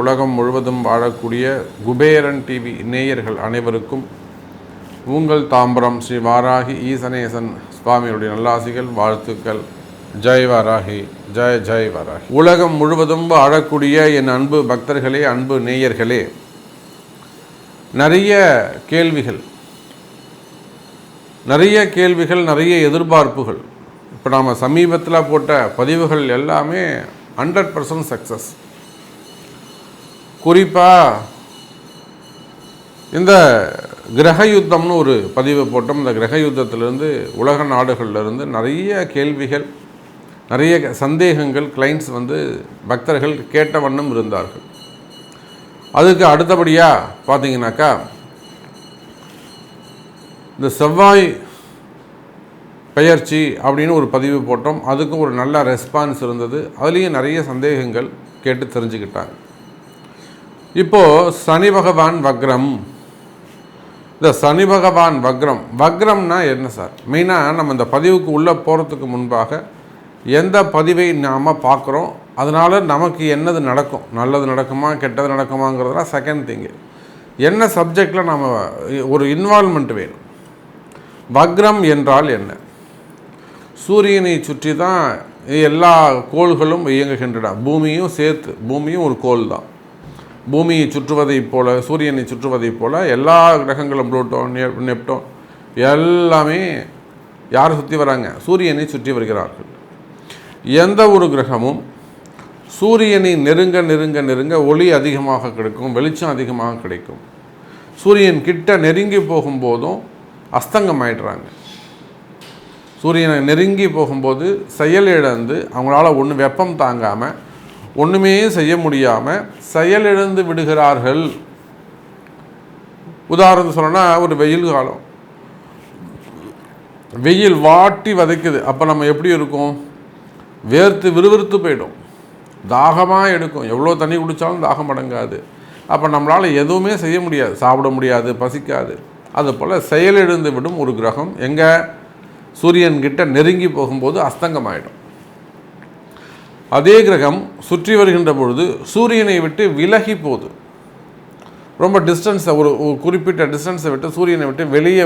உலகம் முழுவதும் வாழக்கூடிய குபேரன் டிவி நேயர்கள் அனைவருக்கும் உங்கள் தாம்பரம் ஸ்ரீ வாராகி ஈசனேசன் சுவாமியுடைய நல்லாசிகள் வாழ்த்துக்கள். ஜெய் வாராகி ஜெய் ஜெய் வாராகி. உலகம் முழுவதும் வாழக்கூடிய என் அன்பு பக்தர்களே அன்பு நேயர்களே நிறைய கேள்விகள் நிறைய கேள்விகள் நிறைய எதிர்பார்ப்புகள் இப்போ நாம் சமீபத்தில் போட்ட பதிவுகள் எல்லாமே ஹண்ட்ரட் பர்சன்ட் சக்ஸஸ் குறிப்பாக இந்த கிரக யுத்தம்னு ஒரு பதிவு போட்டோம். இந்த கிரக யுத்தத்திலிருந்து உலக நாடுகள்லேருந்து நிறைய கேள்விகள் நிறைய சந்தேகங்கள் கிளைண்ட்ஸ் வந்து பக்தர்கள் கேட்ட வண்ணம் இருந்தார்கள். அதுக்கு அடுத்தபடியாக பார்த்தீங்கன்னாக்கா இந்த செவ்வாய் பெயர்ச்சி அப்படின்னு ஒரு பதிவு போட்டோம். அதுக்கும் ஒரு நல்ல ரெஸ்பான்ஸ் இருந்தது. அதுலேயும் நிறைய சந்தேகங்கள் கேட்டு தெரிஞ்சுக்கிட்டாங்க. இப்போது சனி பகவான் வக்ரம். இந்த சனி பகவான் வக்ரம். வக்ரம்னா என்ன சார் மெயினாக நம்ம இந்த பதிவுக்கு உள்ளே போகிறதுக்கு முன்பாக எந்த பதிவை நாம் பார்க்குறோம்? அதனால் நமக்கு என்னது நடக்கும்? நல்லது நடக்குமா கெட்டது நடக்குமாங்கிறதுலாம் செகண்ட் திங்கு என்ன சப்ஜெக்டில் நம்ம ஒரு இன்வால்மெண்ட் வேணும்? வக்ரம் என்றால் என்ன? சூரியனை சுற்றி தான் எல்லா கோள்களும் இயங்குகின்றன. பூமியும் சேர்த்து பூமியும் ஒரு கோள் தான் பூமியை சுற்றுவதைப் போல சூரியனை சுற்றுவதைப் போல எல்லா கிரகங்களும் புளூட்டோன் நெப்டோன் எல்லாமே யாரை சுற்றி வராங்க? சூரியனை சுற்றி வருகிறார்கள். எந்த ஒரு கிரகமும் சூரியனை நெருங்க நெருங்க நெருங்க ஒளி அதிகமாக கிடைக்கும் வெளிச்சம் அதிகமாக கிடைக்கும். சூரியன் கிட்ட நெருங்கி போகும்போதும் அஸ்தங்கம் ஆயிடுறாங்க சூரியனை நெருங்கி போகும்போது செயலிழந்து அவங்களால ஒன்று வெப்பம் தாங்காமல் ஒன்றுமே செய்ய முடியாமல் செயலிழந்து விடுகிறார்கள். உதாரணம் சொல்லணும்னா ஒரு வெயில் காலம். வெயில் வாட்டி வதைக்குது. அப்போ நம்ம எப்படி இருக்கும்? வேர்த்து விறுவிறுத்து போயிடும். தாகமாக எடுக்கும். எவ்வளோ தண்ணி குடித்தாலும் தாகம் அடங்காது. அப்போ நம்மளால் எதுவுமே செய்ய முடியாது. சாப்பிட முடியாது பசிக்காது. அதுபோல் செயலிழந்து விடும் ஒரு கிரகம். எங்கே? சூரியன்கிட்ட நெருங்கி போகும்போது அஸ்தங்கம் ஆகிடும் அதே கிரகம் சுற்றி வருகின்ற பொழுது சூரியனை விட்டு விலகி போகுது. ரொம்ப டிஸ்டன்ஸை ஒரு குறிப்பிட்ட டிஸ்டன்ஸை விட்டு சூரியனை விட்டு வெளியே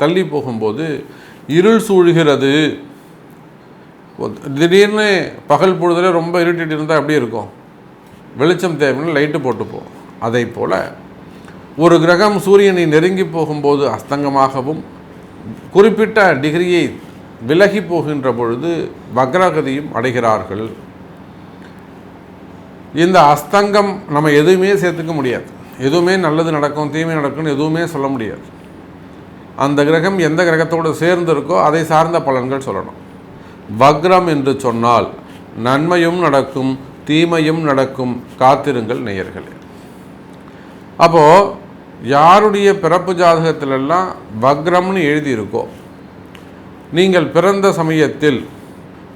தள்ளி போகும்போது இருள் சூழ்கிறது. திடீர்னு பகல் பொழுதுல ரொம்ப இருட்டிட்டு இருந்தால் எப்படி இருக்கும்? வெளிச்சம் தேவைன்னு லைட்டு போட்டுப்போம் அதை போல் ஒரு கிரகம் சூரியனை நெருங்கி போகும்போது அஸ்தங்கமாகவும் குறிப்பிட்ட டிகிரியை விலகி போகின்ற பொழுது வக்ரகதியும் அடைகிறார்கள். இந்த அஸ்தங்கம் நம்ம எதுவுமே சேர்த்துக்க முடியாது. எதுவுமே நல்லது நடக்கும் தீமை நடக்கும்னு எதுவுமே சொல்ல முடியாது. அந்த கிரகம் எந்த கிரகத்தோடு சேர்ந்து இருக்கோ அதை சார்ந்த பலன்கள் சொல்லணும். வக்ரம் என்று சொன்னால் நன்மையும் நடக்கும் தீமையும் நடக்கும் காத்திருங்கள் நேயர்களே. அப்போது யாருடைய பிறப்பு ஜாதகத்திலெல்லாம் வக்ரம்னு எழுதியிருக்கோ நீங்கள் பிறந்த சமயத்தில்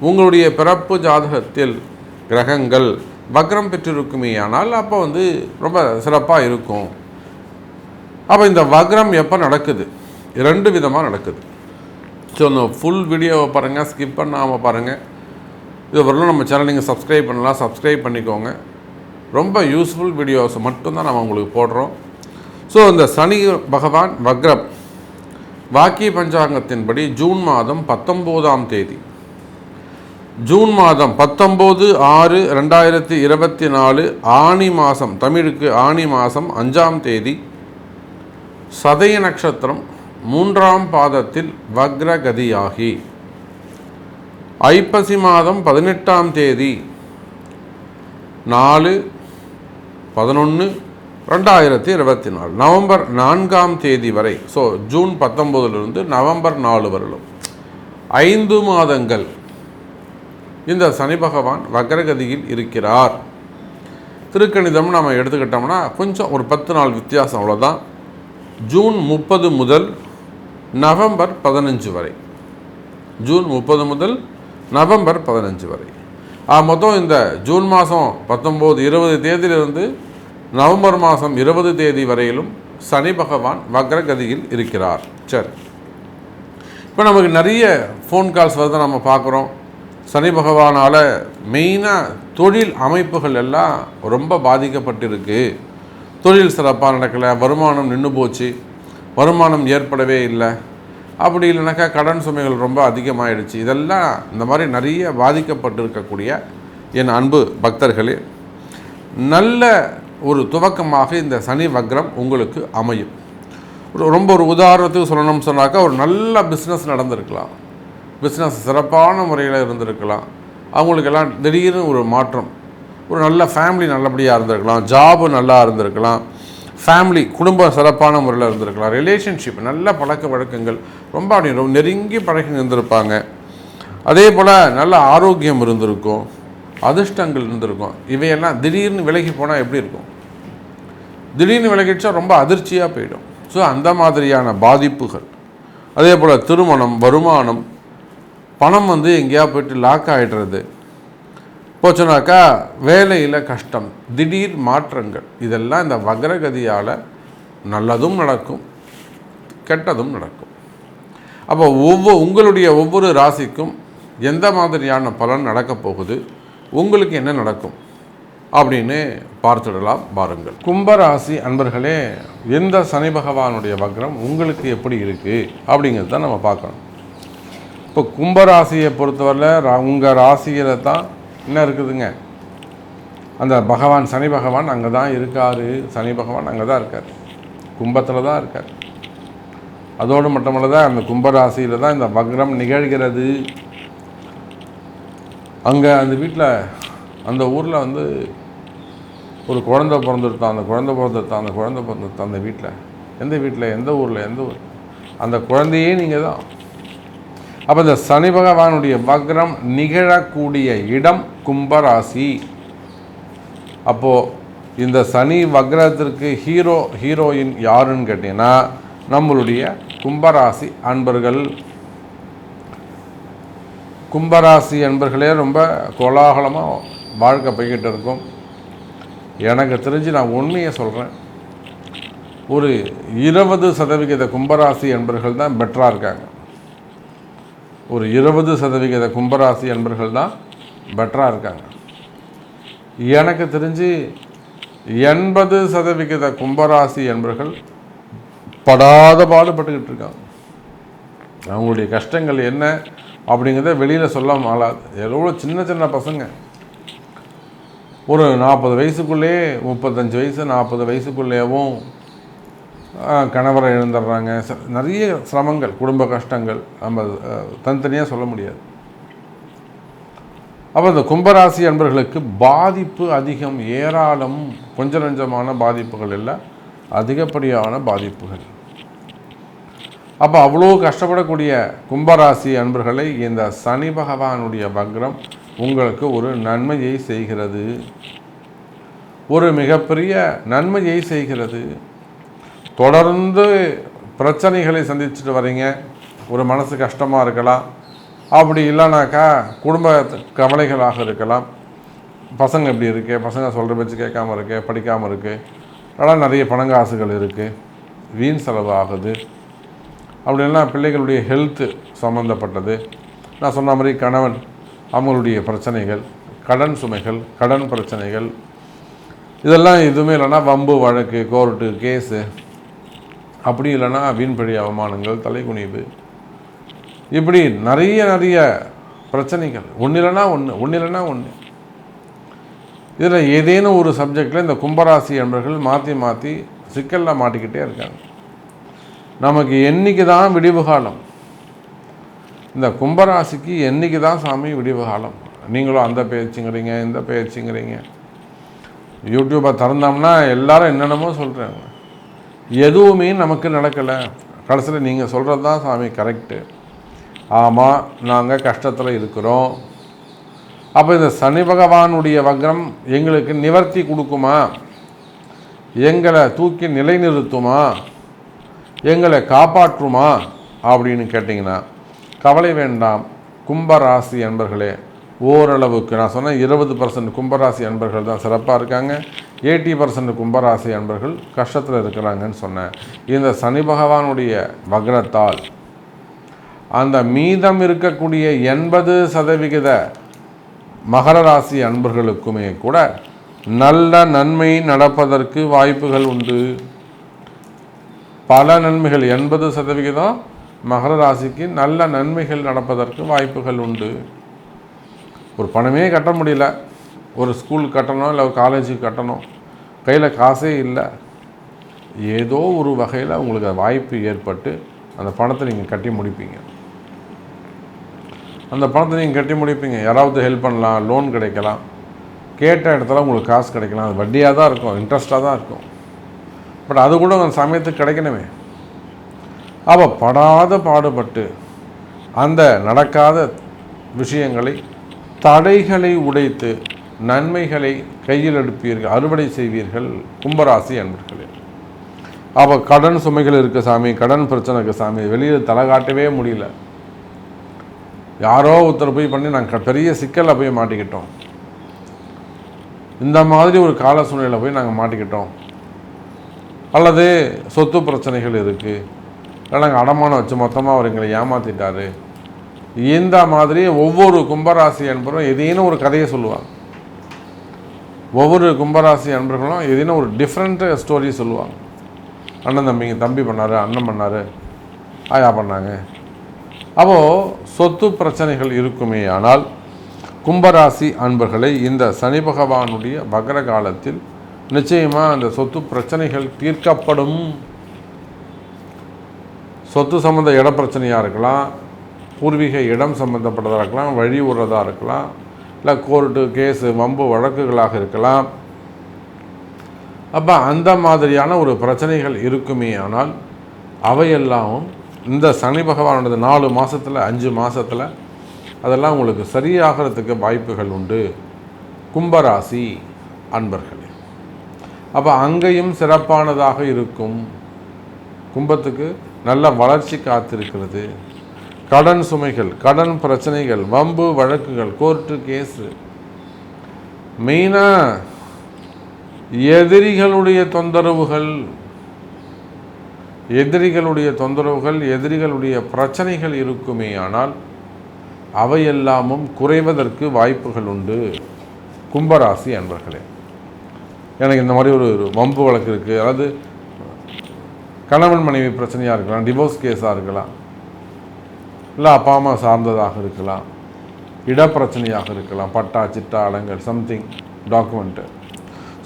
உங்களுடைய பிறப்பு ஜாதகத்தில் கிரகங்கள் வக்ரம் பெற்றிருக்குமே ஆனால் அப்போ வந்து ரொம்ப சிறப்பாக இருக்கும். அப்போ இந்த வக்ரம் எப்போ நடக்குது? ரெண்டு விதமாக நடக்குது. ஸோ இந்த ஃபுல் வீடியோவை பாருங்கள் ஸ்கிப் பண்ணாமல் பாருங்கள் இது வரலும் நம்ம சேனல் நீங்கள் சப்ஸ்கிரைப் பண்ணலாம் சப்ஸ்கிரைப் பண்ணிக்கோங்க. ரொம்ப யூஸ்ஃபுல் வீடியோஸ் மட்டும்தான் நம்ம உங்களுக்கு போடுறோம். ஸோ இந்த சனி பகவான் வக்ரம் வாக்கிய பஞ்சாங்கத்தின்படி ஜூன் மாதம் பத்தொம்போதாம் தேதி. ஜூன் மாதம் பத்தொம்போது ஆறு ரெண்டாயிரத்தி இருபத்தி நாலு ஆணி மாதம் தமிழுக்கு ஆணி மாதம் அஞ்சாம் தேதி சதய நட்சத்திரம் மூன்றாம் பாதத்தில் வக்ரகதியாகி. ஐப்பசி மாதம் பதினெட்டாம் தேதி நாலு பதினொன்று ரெண்டாயிரத்தி இருபத்தி நாலு நவம்பர் நான்காம் தேதி வரை ஸோ ஜூன் பத்தொம்போதுலேருந்து நவம்பர் நாலு வரலும் ஐந்து மாதங்கள் இந்த சனி பகவான் வக்ரகதியில் இருக்கிறார். திருக்கணிதம் நம்ம எடுத்துக்கிட்டோம்னா கொஞ்சம் ஒரு பத்து நாள் வித்தியாசம் அவ்வளோதான் ஜூன் முப்பது முதல் நவம்பர் பதினஞ்சு வரை. ஜூன் முப்பது முதல் நவம்பர் பதினஞ்சு வரை. ஆ மொத்தம் இந்த ஜூன் மாதம் பத்தொம்போது இருபது தேதியிலிருந்து நவம்பர் மாதம் இருபது தேதி வரையிலும் சனி பகவான் வக்ரகதியில் இருக்கிறார். சரி. இப்போ நமக்கு நிறைய ஃபோன் கால்ஸ் வந்து நம்ம பார்க்குறோம். சனி பகவானால் மெயினாக தொழில் அமைப்புகள் எல்லாம் ரொம்ப பாதிக்கப்பட்டிருக்கு. தொழில் சிறப்பாக நடக்கலை வருமானம் நின்று போச்சு. வருமானம் ஏற்படவே இல்லை. அப்படி இல்லைனாக்கா கடன் சுமைகள் ரொம்ப அதிகமாகிடுச்சு இதெல்லாம் இந்த மாதிரி நிறைய பாதிக்கப்பட்டிருக்கக்கூடிய என் அன்பு பக்தர்களே நல்ல ஒரு துவக்கமாக இந்த சனி வக்ரம் உங்களுக்கு அமையும். ஒரு- ரொம்ப ஒரு உதாரணத்துக்கு சொல்லணும்னு சொன்னாக்கா ஒரு நல்ல பிஸ்னஸ் நடந்திருக்கலாம். பிஸ்னஸ் சிறப்பான முறையில் இருந்திருக்கலாம். அவங்களுக்கெல்லாம் திடீர்னு ஒரு மாற்றம். ஒரு நல்ல ஃபேமிலி நல்லபடியாக இருந்திருக்கலாம். ஜாபு நல்லா இருந்திருக்கலாம். ஃபேமிலி குடும்பம் சிறப்பான முறையில் இருந்திருக்கலாம். ரிலேஷன்ஷிப் நல்ல பழக்க வழக்கங்கள். ரொம்ப அப்படி ரொம்ப நெருங்கி பழகி இருந்திருப்பாங்க அதே போல் நல்ல ஆரோக்கியம் இருந்திருக்கும். அதிர்ஷ்டங்கள் இருந்திருக்கும். இவையெல்லாம் திடீர்னு விலகி போனால் எப்படி இருக்கும்? திடீர்னு விலகிடுச்சா ரொம்ப அதிர்ச்சியாக போயிடும். ஸோ அந்த மாதிரியான பாதிப்புகள். அதே போல் திருமணம் வருமானம் பணம் வந்து எங்கேயா போயிட்டு லாக் ஆகிடுறது போச்சுனாக்கா வேலையில் கஷ்டம் திடீர் மாற்றங்கள். இதெல்லாம் இந்த வக்ரகதியால் நல்லதும் நடக்கும் கெட்டதும் நடக்கும். அப்போ ஒவ்வொரு உங்களுடைய ஒவ்வொரு ராசிக்கும் எந்த மாதிரியான பலன் நடக்கப் போகுது? உங்களுக்கு என்ன நடக்கும்? அப்படின்னு பார்த்துடலாம் பாருங்கள். கும்பராசி அன்பர்களே எந்த சனி பகவானுடைய வக்ரம் உங்களுக்கு எப்படி இருக்குது அப்படிங்கிறது தான் நம்ம பார்க்கணும். இப்போ கும்பராசியை பொறுத்தவரையில் ரா உங்கள் ராசியில் தான் என்ன இருக்குதுங்க? அந்த பகவான் சனி பகவான் அங்கே தான் இருக்கார். சனி பகவான் அங்கே தான் இருக்கார். கும்பத்தில் தான் இருக்கார். அதோடு மட்டுமல்ல தான் அந்த கும்பராசியில் தான் இந்த வக்ரம் நிகழ்கிறது. அங்கே அந்த வீட்டில் அந்த ஊரில் வந்து ஒரு குழந்த பிறந்துருத்தான் அந்த குழந்தை பிறந்துருத்தான் அந்த குழந்தை பிறந்துருத்தான் அந்த வீட்டில் எந்த வீட்டில் எந்த ஊரில்? எந்த ஊர்? அந்த குழந்தையே நீங்கள் தான் அப்போ இந்த சனி பகவானுடைய வக்ரம் நிகழக்கூடிய இடம் கும்பராசி. அப்போது இந்த சனி வக்ரத்திற்கு ஹீரோ ஹீரோயின் யாருன்னு கேட்டிங்கன்னா நம்மளுடைய கும்பராசி அன்பர்கள். கும்பராசி அன்பர்களே ரொம்ப கோலாகலமாக வாழ்க்கை போய்கிட்டு இருக்கும். எனக்கு தெரிஞ்சு நான் உண்மையை சொல்கிறேன் ஒரு இருபது சதவிகித கும்பராசி அன்பர்கள் தான் பெட்டராக இருக்காங்க. ஒரு இருபது சதவிகித கும்பராசி அன்பர்கள் தான் பெட்டராக இருக்காங்க. எனக்கு தெரிஞ்சு எண்பது சதவிகித கும்பராசி என்பர்கள் படாத பாடுபட்டுக்கிட்டு இருக்காங்க. அவங்களுடைய கஷ்டங்கள் என்ன? அப்படிங்கிறத வெளியில் சொல்ல மாலாது எவ்வளோ சின்ன சின்ன பசங்க. ஒரு நாற்பது வயசுக்குள்ளேயே முப்பத்தஞ்சு வயசு நாற்பது வயசுக்குள்ளேயும் கணவரை இழந்துடுறாங்க. ச- நிறைய சிரமங்கள் குடும்ப கஷ்டங்கள். நம்ம தனித்தனியாக சொல்ல முடியாது. அப்போ இந்த கும்பராசி அன்பர்களுக்கு பாதிப்பு அதிகம். ஏராளம் கொஞ்ச நஞ்சமான பாதிப்புகள் இல்லை. அதிகப்படியான பாதிப்புகள். அப்போ அவ்வளோ கஷ்டப்படக்கூடிய கும்பராசி அன்பர்களை இந்த சனி பகவானுடைய வக்ரம் உங்களுக்கு ஒரு நன்மையை செய்கிறது. ஒரு மிகப்பெரிய நன்மையை செய்கிறது. தொடர்ந்து பிரச்சனைகளை சந்திச்சுட்டு வரீங்க. ஒரு மனசு கஷ்டமாக இருக்கலாம். அப்படி இல்லைனாக்கா குடும்ப கவலைகளாக இருக்கலாம். பசங்க இப்படி இருக்கு பசங்க சொல்கிற பேச்சு கேட்காம இருக்கு படிக்காமல் இருக்குது ஆனால் நிறைய பணங்காசுகள் இருக்குது வீண் செலவு ஆகுது. அப்படின்னா பிள்ளைகளுடைய ஹெல்த்து சம்மந்தப்பட்டது நான் சொன்ன மாதிரி கணவன் அவங்களுடைய பிரச்சனைகள் கடன் சுமைகள் கடன் பிரச்சனைகள். இதெல்லாம் எதுவுமே இல்லைன்னா வம்பு வழக்கு கோர்ட்டு கேஸு அப்படி இல்லைன்னா வீண்பழி அவமானங்கள் தலைக்குனிவு இப்படி நிறைய நிறைய பிரச்சனைகள். ஒன்று இல்லைன்னா ஒன்று ஒன்று இல்லைன்னா ஒன்று இதில் ஏதேனும் ஒரு சப்ஜெக்டில் இந்த கும்பராசி என்பர்கள் மாற்றி மாற்றி சிக்கலில் மாட்டிக்கிட்டே இருக்காங்க. நமக்கு என்னைக்கு தான் விடிவு காலம்? இந்த கும்பராசிக்கு என்னைக்கு தான் சாமி விடிவு காலம்? நீங்களும் அந்த பேச்சுங்கிறீங்க இந்த பேச்சுங்கிறீங்க. யூடியூப்பை திறந்தோம்னா எல்லாரும் என்னென்னமோ சொல்கிறாங்க எதுவுமே நமக்கு நடக்கலை. கடைசியில் நீங்கள் சொல்கிறது தான் சாமி கரெக்டு ஆமாம் நாங்கள் கஷ்டத்தில் இருக்கிறோம். அப்போ இந்த சனி பகவானுடைய வக்ரம் எங்களுக்கு நிவர்த்தி கொடுக்குமா? எங்களை தூக்கி நிலைநிறுத்துமா? எங்களை காப்பாற்றுமா அப்படின்னு கேட்டிங்கன்னா கவலை வேண்டாம். கும்பராசி அன்பர்களே ஓரளவுக்கு நான் சொன்னேன் இருபது பர்சன்ட் கும்பராசி அன்பர்கள் தான் சிறப்பாக இருக்காங்க. எயிட்டி பர்சன்ட் கும்பராசி அன்பர்கள் கஷ்டத்தில் இருக்கிறாங்கன்னு சொன்னேன். இந்த சனி பகவானுடைய வக்ரத்தால் அந்த மீதம் இருக்கக்கூடிய எண்பது சதவிகித மகர ராசி அன்பர்களுக்குமே கூட நல்ல நன்மை நடப்பதற்கு வாய்ப்புகள் உண்டு. பல நன்மைகள் எண்பது சதவிகிதம் மகர ராசிக்கு நல்ல நன்மைகள் நடப்பதற்கு வாய்ப்புகள் உண்டு. ஒரு பணமே கட்ட முடியல. ஒரு ஸ்கூல் கட்டணும் இல்லை ஒரு காலேஜுக்கு கட்டணும் கையில் காசே இல்லை. ஏதோ ஒரு வகையில் உங்களுக்கு வாய்ப்பு ஏற்பட்டு அந்த பணத்தை நீங்கள் கட்டி முடிப்பீங்க. அந்த பணத்தை நீங்கள் கட்டி முடிப்பீங்க. யாராவது ஹெல்ப் பண்ணலாம் லோன் கிடைக்கலாம். கேட்ட இடத்துல உங்களுக்கு காசு கிடைக்கலாம். அது வட்டியாக தான் இருக்கும். இன்ட்ரெஸ்ட்டாக தான் இருக்கும். பட் அது கூட அந்த சமயத்துக்கு கிடைக்கணுமே. அப்போ படாத பாடுபட்டு அந்த நடக்காத விஷயங்களை தடைகளை உடைத்து நன்மைகளை கையில் எடுப்பீர்கள் அறுவடை செய்வீர்கள் கும்பராசி அன்பர்களே. அப்போ கடன் சுமைகள் இருக்குது சாமி கடன் பிரச்சனை இருக்குது சாமி வெளியில் தலை காட்டவே முடியல. யாரோ ஒருத்தர் போய் பண்ணி நாங்கள் பெரிய சிக்கலில் போய் மாட்டிக்கிட்டோம். இந்த மாதிரி ஒரு கால சூழ்நிலையில் போய் நாங்கள் மாட்டிக்கிட்டோம். அல்லது சொத்து பிரச்சனைகள் இருக்குது இல்லை நாங்கள் அடமானம் வச்சு மொத்தமாக அவர் எங்களை ஏமாற்றிட்டாரு இந்த மாதிரி ஒவ்வொரு கும்பராசி அன்பரும் எதையும் ஒரு கதையை சொல்லுவாங்க. ஒவ்வொரு கும்பராசி அன்பர்களும் எதையும் ஒரு டிஃப்ரெண்ட்டு ஸ்டோரி சொல்லுவாங்க. அண்ணன் தம்பிங்க தம்பி பண்ணார் அண்ணன் பண்ணார் ஆயா பண்ணாங்க. அப்போது சொத்து பிரச்சனைகள் இருக்குமே ஆனால் கும்பராசி அன்பர்களை இந்த சனி பகவானுடைய வக்ர காலத்தில் நிச்சயமாக அந்த சொத்து பிரச்சனைகள் தீர்க்கப்படும். சொத்து சம்மந்த இட பிரச்சனையாக இருக்கலாம் பூர்வீக இடம் சம்மந்தப்பட்டதாக இருக்கலாம் வழி விடுறதாக இருக்கலாம் இல்லை கோர்ட்டு கேஸு வம்பு வழக்குகளாக இருக்கலாம். அப்போ அந்த மாதிரியான ஒரு பிரச்சனைகள் இருக்குமே ஆனால் அவையெல்லாம் இந்த சனி பகவானோட நாலு மாதத்தில் அஞ்சு மாதத்தில் அதெல்லாம் உங்களுக்கு சரியாகிறதுக்கு வாய்ப்புகள் உண்டு. கும்பராசி அன்பர்களே. அப்போ அங்கேயும் சிறப்பானதாக இருக்கும். கும்பத்துக்கு நல்ல வளர்ச்சி காத்திருக்கிறது. கடன் சுமைகள் கடன் பிரச்சனைகள் வம்பு வழக்குகள் கோர்ட்டு கேஸு. மெயினாக எதிரிகளுடைய தொந்தரவுகள் எதிரிகளுடைய தொந்தரவுகள் எதிரிகளுடைய பிரச்சனைகள் இருக்குமே ஆனால் அவையெல்லாமும் குறைவதற்கு வாய்ப்புகள் உண்டு. கும்பராசி அன்பர்களே. எனக்கு இந்த மாதிரி ஒரு வம்பு வழக்கு இருக்குது அதாவது கணவன் மனைவி பிரச்சனையாக இருக்கலாம் டிவோர்ஸ் கேஸாக இருக்கலாம் இல்லை அப்பா அம்மா சார்ந்ததாக இருக்கலாம் இடப்பிரச்சனையாக இருக்கலாம் பட்டா சிட்டா அடங்கல் சம்திங் டாக்குமெண்ட்டு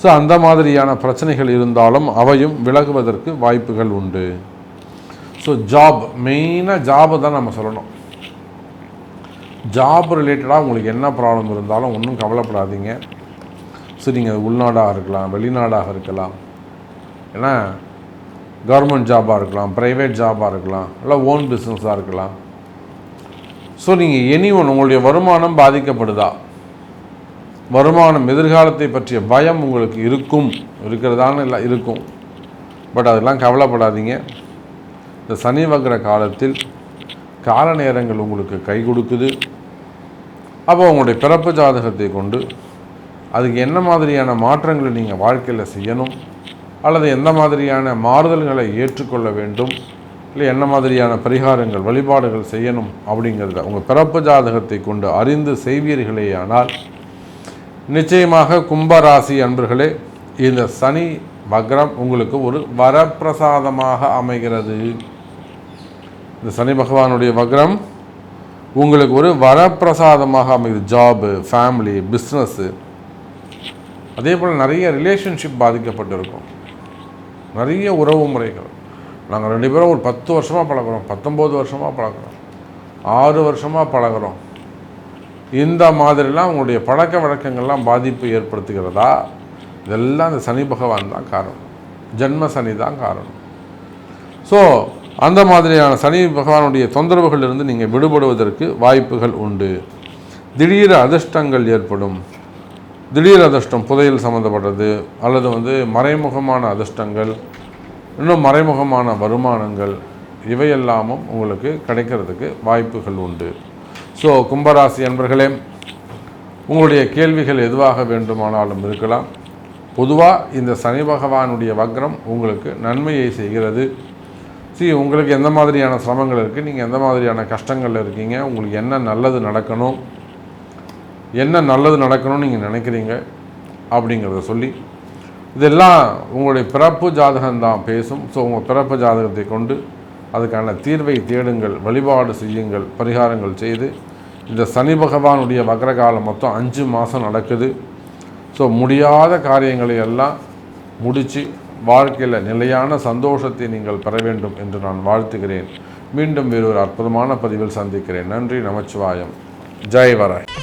ஸோ அந்த மாதிரியான பிரச்சனைகள் இருந்தாலும் அவையும் விலகுவதற்கு வாய்ப்புகள் உண்டு. ஸோ ஜாப் மெயினாக ஜாபை தான் நம்ம சொல்லணும். ஜாப் ரிலேட்டடாக உங்களுக்கு என்ன ப்ராப்ளம் இருந்தாலும் ஒன்றும் கவலைப்படாதீங்க. ஸோ நீங்கள் உள்நாடாக இருக்கலாம் வெளிநாடாக இருக்கலாம். ஏன்னா கவர்மெண்ட் ஜாபாக இருக்கலாம் ப்ரைவேட் ஜாபாக இருக்கலாம் இல்லை ஓன் பிஸ்னஸாக இருக்கலாம். ஸோ நீங்கள் எனி ஒன் உங்களுடைய வருமானம் பாதிக்கப்படுதா? வருமானம் எதிர்காலத்தை பற்றிய பயம் உங்களுக்கு இருக்கும். இருக்கிறதான இல்லை இருக்கும். பட் அதெல்லாம் கவலைப்படாதீங்க. இந்த சனி வக்ர காலத்தில் கால நேரங்கள் உங்களுக்கு கை கொடுக்குது. அப்போ உங்களுடைய பிறப்பு ஜாதகத்தை கொண்டு அதுக்கு என்ன மாதிரியான மாற்றங்களை நீங்கள் வாழ்க்கையில் செய்யணும்? அல்லது எந்த மாதிரியான மாறுதல்களை ஏற்றுக்கொள்ள வேண்டும்? இல்லை என்ன மாதிரியான பரிகாரங்கள் வழிபாடுகள் செய்யணும் அப்படிங்கிறத உங்கள் பிறப்பு ஜாதகத்தை கொண்டு அறிந்து செய்வீர்களேயானால் நிச்சயமாக கும்பராசி அன்பர்களே இந்த சனி வக்ரம் உங்களுக்கு ஒரு வரப்பிரசாதமாக அமைகிறது. இந்த சனி பகவானுடைய வக்ரம் உங்களுக்கு ஒரு வரப்பிரசாதமாக அமைகிறது ஜாபு ஃபேமிலி பிஸ்னஸ்ஸு அதே போல் நிறைய ரிலேஷன்ஷிப் பாதிக்கப்பட்டிருக்கும். நிறைய உறவு முறைகள். நாங்கள் ரெண்டு பேரும் ஒரு பத்து வருஷமாக பழகுறோம் பத்தொம்போது வருஷமாக பழகுறோம் ஆறு வருஷமாக பழகுறோம். இந்த மாதிரிலாம் உங்களுடைய பழக்க வழக்கங்கள்லாம் பாதிப்பு ஏற்படுத்துகிறதா? இதெல்லாம் இந்த சனி பகவான் தான் காரணம். ஜென்ம சனி தான் காரணம். ஸோ அந்த மாதிரியான சனி பகவானுடைய தொந்தரவுகளிலிருந்து நீங்கள் விடுபடுவதற்கு வாய்ப்புகள் உண்டு. திடீர் அதிர்ஷ்டங்கள் ஏற்படும். திடீர் அதிர்ஷ்டம் புதையல் சம்மந்தப்பட்டது அல்லது வந்து மறைமுகமான அதிர்ஷ்டங்கள் இன்னும் மறைமுகமான வருமானங்கள் இவையெல்லாமும் உங்களுக்கு கிடைக்கிறதுக்கு வாய்ப்புகள் உண்டு. ஸோ கும்பராசி அன்பர்களே உங்களுடைய கேள்விகள் எதுவாக வேண்டுமானாலும் இருக்கலாம். பொதுவாக இந்த சனி பகவானுடைய வக்ரம் உங்களுக்கு நன்மையை செய்கிறது. சி உங்களுக்கு எந்த மாதிரியான சிரமங்கள் இருக்குது நீங்கள் எந்த மாதிரியான கஷ்டங்கள் இருக்கீங்க? உங்களுக்கு என்ன நல்லது நடக்கணும்? என்ன நல்லது நடக்கணும்னு நீங்கள் நினைக்கிறீங்க அப்படிங்கிறத சொல்லி இதெல்லாம் உங்களுடைய பிறப்பு ஜாதகம் தான் பேசும். ஸோ உங்கள் பிறப்பு ஜாதகத்தை கொண்டு அதுக்கான தீர்வை தேடுங்கள் வழிபாடு செய்யுங்கள் பரிகாரங்கள் செய்து இந்த சனி பகவானுடைய வக்ரகாலம் மொத்தம் அஞ்சு மாதம் நடக்குது. ஸோ முடியாத காரியங்களை எல்லாம் முடித்து வாழ்க்கையில் நிலையான சந்தோஷத்தை நீங்கள் பெற வேண்டும் என்று நான் வாழ்த்துகிறேன். மீண்டும் வேறொரு அற்புதமான பதிவில் சந்திக்கிறேன். நன்றி நமச்சிவாயம். ஜெய் வராய்.